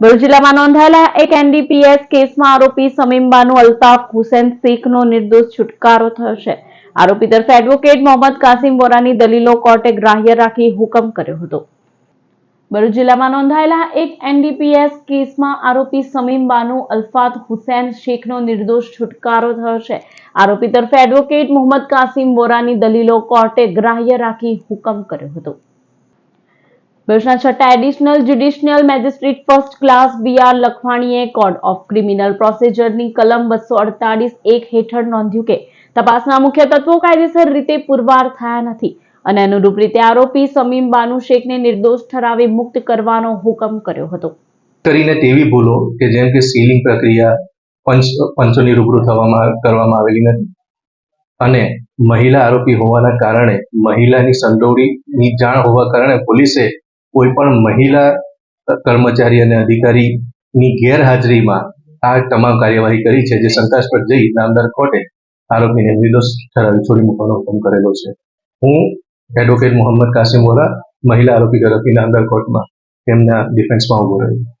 ભરૂચ જિલ્લામાં નોંધાયેલા એક એનડીપીએસ કેસમાં આરોપી સમીમબાનુ અલ્તાફ હુસેન શેખનો નિર્દોષ છુટકારો થયો છે. આરોપી તરફે એડવોકેટ મોહમ્મદ કાસિમ વોરાની દલીલો કોર્ટે ગ્રાહ્ય રાખી હુકમ કર્યો હતો. ભરૂચ જિલ્લામાં નોંધાયેલા એક એનડીપીએસ કેસમાં આરોપી સમીમબાનુ અલ્ફાત હુસેન શેખનો નિર્દોષ છુટકારો થયો છે. આરોપી તરફે એડવોકેટ મોહમ્મદ કાસિમ વોરાની દલીલો કોર્ટે ગ્રાહ્ય રાખી હુકમ કર્યો હતો. ભરૂચના છઠ્ઠા additional judicial magistrate first class B R લખવાણીએ code of criminal પ્રોસિજરની કલમ બસો અડતાલીસ એક હેઠળ નોંધ્યું કે તપાસના મુખ્ય તત્વો કાયદેસર રીતે પુરવાર થયા નથી અને અનુરૂપ રીતે આરોપી સમીમ બાનુ શેખને નિર્દોષ ઠરાવી મુક્ત કરવાનો હુકમ કર્યો હતો. કરીને તેવી ભૂલો કે જેમ કે સીલિંગ પ્રક્રિયા પંચ, પંચોની રૂબરૂ થવામાં કરવામાં આવેલી નથી. અને મહિલા આરોપી હોવાના કારણે મહિલાની સંડોવણીની જાણ હોવા કારણે પોલીસે કોઈ પણ મહિલા કર્મચારી અને અધિકારીની ગેરહાજરીમાં આ તમામ કાર્યવાહી કરી છે. જે શંકાસ્પદ જઈ નામદાર કોર્ટે આરોપીને નિર્દોષ ઠરાવી છોડી મૂકવાનો હુકમ કરેલો છે. હું એડવોકેટ મોહમ્મદ કાસિમ વોરા મહિલા આરોપી તરફથી નામદાર કોર્ટમાં તેમના ડિફેન્સમાં ઊભો રહ્યો